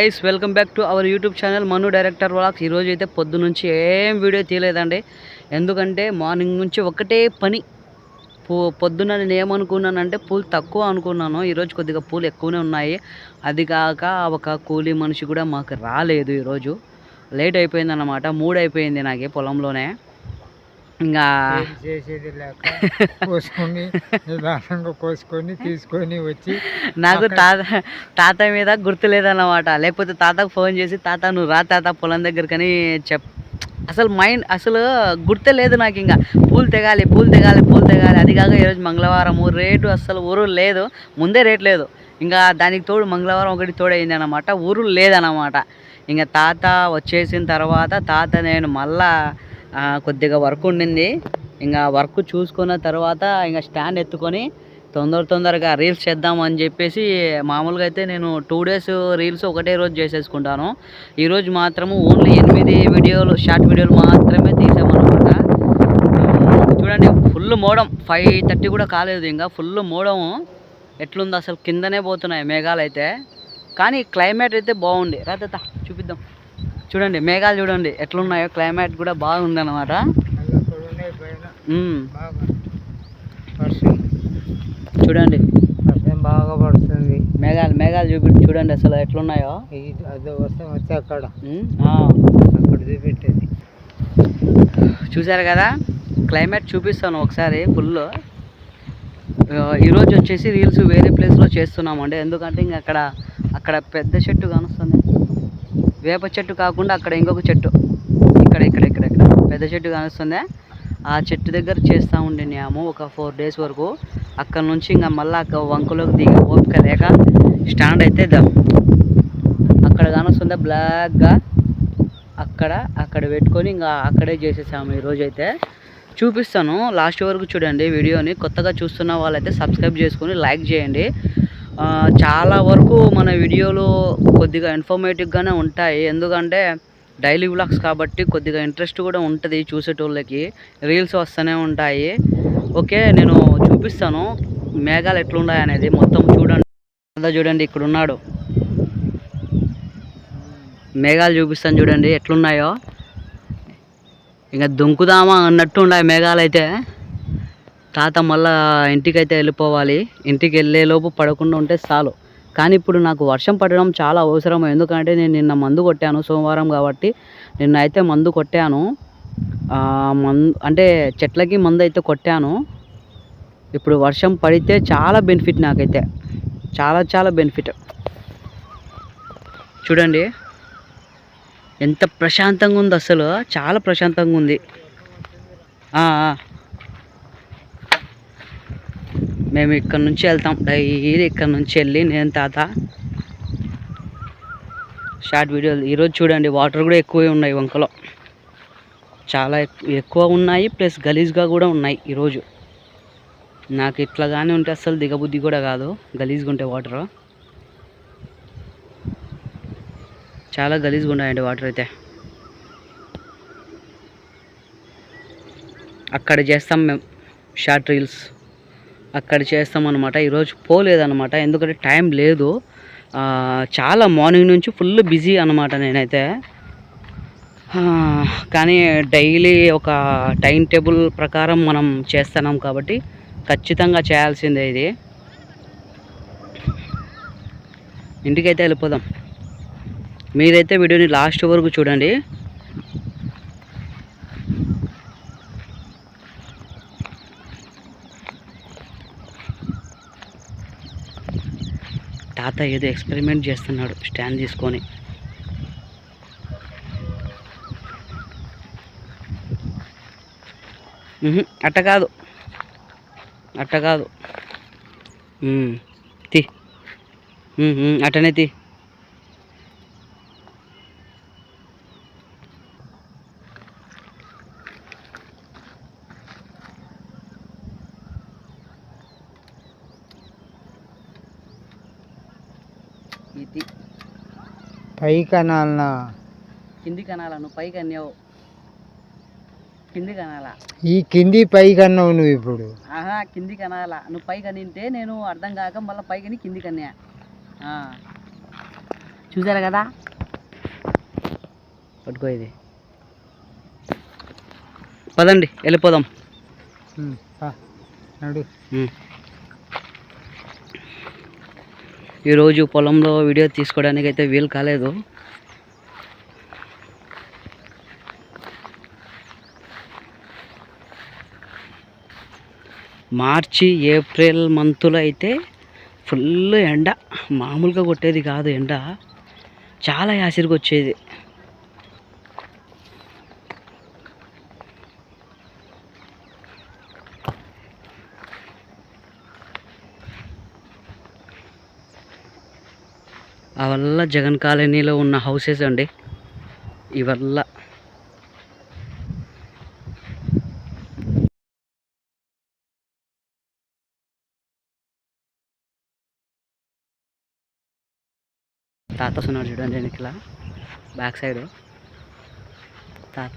Guys welcome back to our YouTube channel Manu director vlogs ఈరోజు అయితే పొద్దు నుంచి ఏం వీడియో తీయలేదండి. ఎందుకంటే మార్నింగ్ నుంచి ఒకటే పని. పూ పొద్దున్న నేను ఏమనుకున్నానంటే పూలు తక్కువ అనుకున్నాను. ఈరోజు కొద్దిగా పూలు ఎక్కువనే ఉన్నాయి. అది కాక ఒక కూలీ మనిషి కూడా మాకు రాలేదు ఈరోజు లేట్ అయిపోయింది అన్నమాట మూడు అయిపోయింది నాకు పొలంలోనే. ఇంకా చేసేది లేక కోసుకొని నిదానంగా కోసుకొని తీసుకొని వచ్చి నాకు తాత తాత మీద గుర్తు లేదన్నమాట. లేకపోతే తాతకు ఫోన్ చేసి తాత నువ్వు రా తాత పొలం దగ్గరకని చెప్ అసలు మైండ్ అసలు గుర్తే లేదు నాకు ఇంకా. పూలు తెగాలి పూలు తెగాలి పూలు తెగాలి. అది కాక ఈరోజు మంగళవారము రేటు అసలు ఊరు లేదు. ముందే రేట్ లేదు. ఇంకా దానికి తోడు మంగళవారం ఒకటి తోడైంది అనమాట ఊరు లేదన్నమాట. ఇంకా తాత వచ్చేసిన తర్వాత తాత నేను మళ్ళా కొద్దిగా వర్క్ ఉండింది. ఇంకా వర్క్ చూసుకున్న తర్వాత ఇంకా స్టాండ్ ఎత్తుకొని తొందర తొందరగా రీల్స్ చేద్దాం అని చెప్పేసి మామూలుగా అయితే నేను టూ డేస్ రీల్స్ ఒకటే రోజు చేసేసుకుంటాను. ఈరోజు మాత్రము ఓన్లీ ఎనిమిది వీడియోలు షార్ట్ వీడియోలు మాత్రమే తీసామన్నమాట. చూడండి ఫుల్ మోడం. ఫైవ్ థర్టీ కూడా కాలేదు ఇంకా ఫుల్ మోడము. ఎట్లుంది అసలు? కిందనే పోతున్నాయి మేఘాలు అయితే. కానీ క్లైమేట్ అయితే బాగుంది. రా చూడండి మేఘాలు చూడండి ఎట్లున్నాయో క్లైమేట్ కూడా బాగుంది అనమాట చూడండి. బాగా పడుతుంది మేఘాలు మేఘాలు చూపి చూడండి అసలు ఎట్లున్నాయో. ఇది వచ్చి అక్కడ అక్కడ చూపెట్టేది చూసారు కదా? క్లైమేట్ చూపిస్తాను ఒకసారి ఫుల్ ఈరోజు వచ్చేసి రీల్స్ వేరే ప్లేస్లో చేస్తున్నామండి. ఎందుకంటే ఇంక అక్కడ అక్కడ పెద్ద చెట్టు కానొస్తుంది. వేప చెట్టు కాకుండా అక్కడ ఇంకొక చెట్టు. ఇక్కడ ఇక్కడ ఇక్కడ ఇక్కడ. పెద్ద చెట్టు కానుస్తుంది. ఆ చెట్టు దగ్గర చేస్తూ ఉండినాము ఒక ఫోర్ డేస్ వరకు. అక్కడ నుంచి ఇంకా మళ్ళీ అక్కడ వంకలోకి దిగి ఓపిక లేక స్టాండ్ అయితే ఇద్దాం అక్కడ కానొస్తుంది బ్లాక్గా. అక్కడ అక్కడ పెట్టుకొని ఇంకా అక్కడే చేసేసాము ఈరోజు అయితే చూపిస్తాను. లాస్ట్ వరకు చూడండి వీడియోని. కొత్తగా చూస్తున్న వాళ్ళైతే సబ్స్క్రైబ్ చేసుకొని లైక్ చేయండి. చాలా వరకు మన వీడియోలు కొద్దిగా ఇన్ఫర్మేటివ్గానే ఉంటాయి. ఎందుకంటే డైలీ వ్లాగ్స్ కాబట్టి కొద్దిగా ఇంట్రెస్ట్ కూడా ఉంటుంది చూసేటోళ్ళకి. రీల్స్ వస్తూనే ఉంటాయి. ఓకే నేను చూపిస్తాను. మేఘాలు ఎట్లున్నాయి అనేది మొత్తం చూడండి. అదా చూడండి ఇక్కడ ఉన్నాడు మేఘాలు చూపిస్తాను చూడండి ఎట్లున్నాయో. ఇంకా దుంకుదామా అన్నట్టు ఉన్నాయి మేఘాలు అయితే తాత మళ్ళా ఇంటికైతే వెళ్ళిపోవాలి. ఇంటికి వెళ్ళేలోపు పడకుండా ఉంటే చాలు. కానీ ఇప్పుడు నాకు వర్షం పడడం చాలా అవసరం ఎందుకంటే నేను నిన్న మందు కొట్టాను సోమవారం కాబట్టి. నిన్న అయితే మందు కొట్టాను. మందు అంటే చెట్లకి మందు అయితే కొట్టాను. ఇప్పుడు వర్షం పడితే చాలా బెనిఫిట్ నాకైతే. చాలా చాలా బెనిఫిట్. చూడండి. ఎంత ప్రశాంతంగా ఉంది అసలు చాలా ప్రశాంతంగా ఉంది ఆ, ఆ. మేము ఇక్కడ నుంచి వెళ్తాం. డైలీ ఇక్కడ నుంచి వెళ్ళి నేను తాత. షార్ట్ వీడియోలు ఈరోజు చూడండి వాటర్ కూడా ఎక్కువే ఉన్నాయి వంకలో. చాలా ఎక్- ఎక్కువ ఉన్నాయి ప్లస్ గలీజ్గా కూడా ఉన్నాయి ఈరోజు నాకు ఇట్లా కానీ ఉంటే అసలు దిగబుద్ధి కూడా కాదు గలీజ్గా ఉంటాయి వాటర్. చాలా గలీజ్గా ఉన్నాయండి వాటర్ అయితే. అక్కడ చేస్తాం మేము షార్ట్ రీల్స్. అక్కడ చేస్తాం అనమాట ఈరోజు పోలేదన్నమాట. ఎందుకంటే టైం లేదు. చాలా మార్నింగ్ నుంచి ఫుల్ బిజీ అనమాట నేనైతే. కానీ డైలీ ఒక టైం టేబుల్ ప్రకారం మనం చేస్తున్నాం కాబట్టి ఖచ్చితంగా చేయాల్సిందే ఇది. ఇంటికైతే వెళ్ళిపోదాం. మీరైతే వీడియోని లాస్ట్ వరకు చూడండి. తాత ఏదో ఎక్స్పెరిమెంట్ చేస్తున్నాడు స్టాండ్ తీసుకొని. అట్ట కాదు. అట్ట కాదు. మ్, తీ. అట్టనే తీ. ఇది. పై కనాలన కింది కనాలా నువ్వు పైకి అన్నావు కింది కనాలా ఈ కింది పై కన్నావు నువ్వు ఇప్పుడు? ఆహా కింది కనాలా నువ్వు పైకి అనింటే నేను అర్థం కాక మళ్ళీ పైకని కింది కన్నా. చూసారు కదా? పట్టుకో ఇది. పదండి వెళ్ళిపోదాం. పా, నడు. ఈరోజు పొలంలో వీడియో తీసుకోవడానికి అయితే వీలు కాలేదు. మార్చి ఏప్రిల్ మంత్లో అయితే ఫుల్ ఎండ. మామూలుగా కొట్టేది కాదు ఎండ. చాలా యాసిరికి వచ్చేది. ఆ వల్ల జగన్ కాలనీలో ఉన్న హౌసెస్ అండి ఇవల్ల తాత వస్తున్నాడు చూడండి ఇలా బ్యాక్ సైడ్. తాత.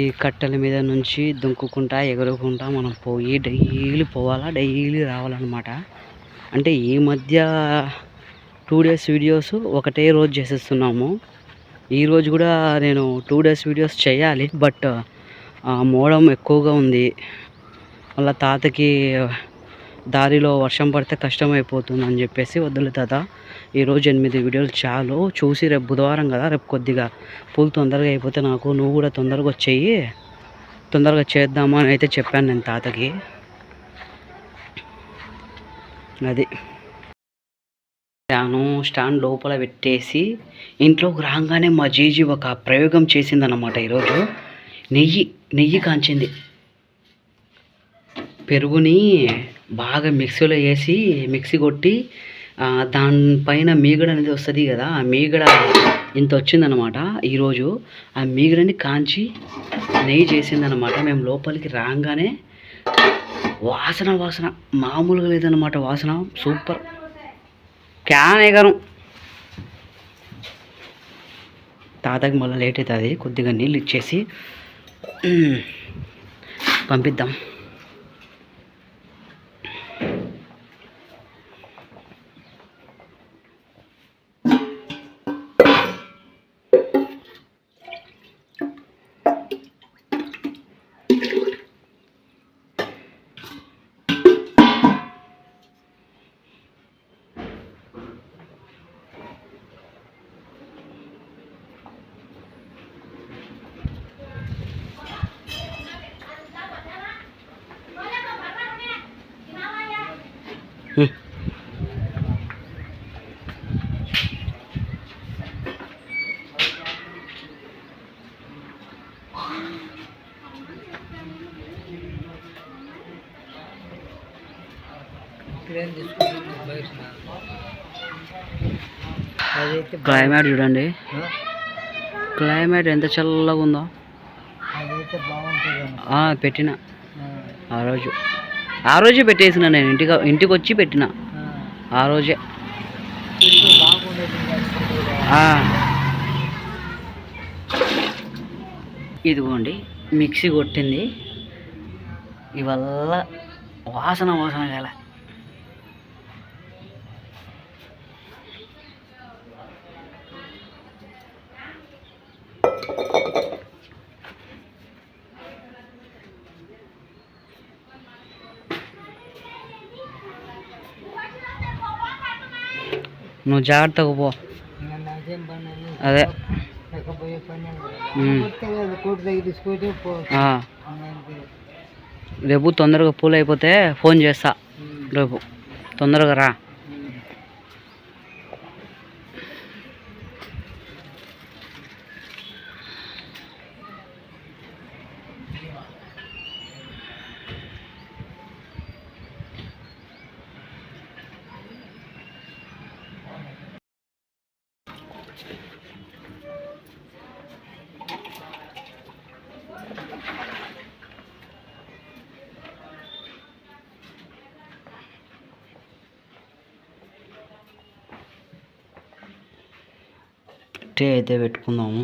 ఈ కట్టెల మీద నుంచి దుంకుకుంటా ఎగురుకుంటా మనం పోయి డైలీ పోవాలా డైలీ రావాలన్నమాట. అంటే ఈ మధ్య టూ డేస్ వీడియోస్ ఒకటే రోజు చేసేస్తున్నాము. ఈరోజు కూడా నేను టూ డేస్ వీడియోస్ చేయాలి బట్ మోడం ఎక్కువగా ఉంది. మళ్ళీ తాతకి దారిలో వర్షం పడితే కష్టం అయిపోతుంది అని చెప్పేసి వద్దులే తాత. ఈరోజు ఎనిమిది వీడియోలు చాలు. చూసి రేపు బుధవారం కదా రేపు కొద్దిగా పూలు తొందరగా అయిపోతే నాకు నువ్వు కూడా తొందరగా వచ్చేయి. తొందరగా చేద్దామా అని అయితే చెప్పాను నేను తాతకి. అది. ఫ్యాను స్టాండ్ లోపల పెట్టేసి ఇంట్లోకి రాగానే మా జీజీ ఒక ప్రయోగం చేసిందన్నమాట ఈరోజు. నెయ్యి నెయ్యి కాంచింది. పెరుగుని బాగా మిక్సీలో వేసి మిక్సీ కొట్టి దానిపైన మీగడ అనేది వస్తుంది కదా ఆ మీగడ ఇంత వచ్చిందనమాట ఈరోజు ఆ మీగడని కాంచి నెయ్యి చేసిందనమాట మేము లోపలికి రాగానే వాసన వాసన మామూలుగా లేదనమాట వాసన. సూపర్. క్యాన్ ఎగరం. తాతకి మళ్ళీ లేట్ అవుతుంది కొద్దిగా నీళ్ళు ఇచ్చేసి పంపిద్దాం. పంపిద్దాం ఉమ్. క్లైమేట్ చూడండి? క్లైమేట్ ఎంత చల్లగా ఉందో. పెట్టిన. ఆ రోజు. ఆ రోజే పెట్టేసిన నేను. ఇంటికి ఇంటికి వచ్చి పెట్టిన. ఆ. రోజే. ఇదిగోండి మిక్సీ కొట్టింది. ఇవల్ల వాసన వాసన గల నువ్వు జాగ్రత్తగా పో ఇంకా నాకేం పని లేదు. అదే లేకపోయే పని ఏం లేదు. ఉమ్. కొడితే లేదు, కోటి దగ్గర తీసుకుంటే పో. ఆ. అంతే. రేపు తొందరగా పూలు అయిపోతే ఫోన్ చేస్తా. రేపు తొందరగా రా. ఉమ్. అయితే పెట్టుకుందాము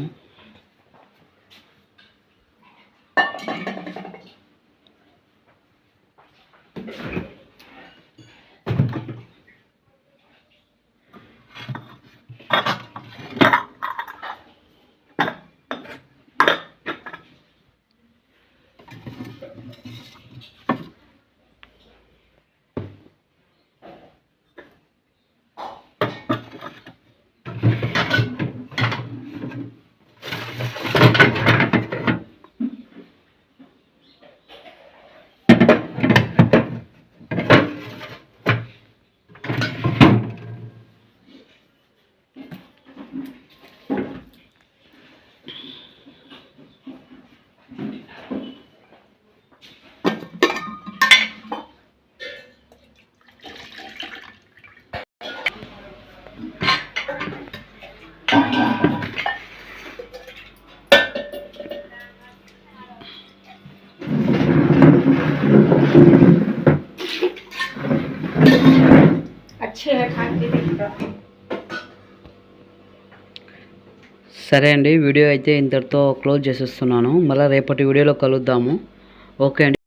సరే అండి వీడియో అయితే ఇంతటితో క్లోజ్ చేసేస్తున్నాను. మళ్ళీ రేపటి వీడియోలో కలుద్దాము. ఓకే అండి.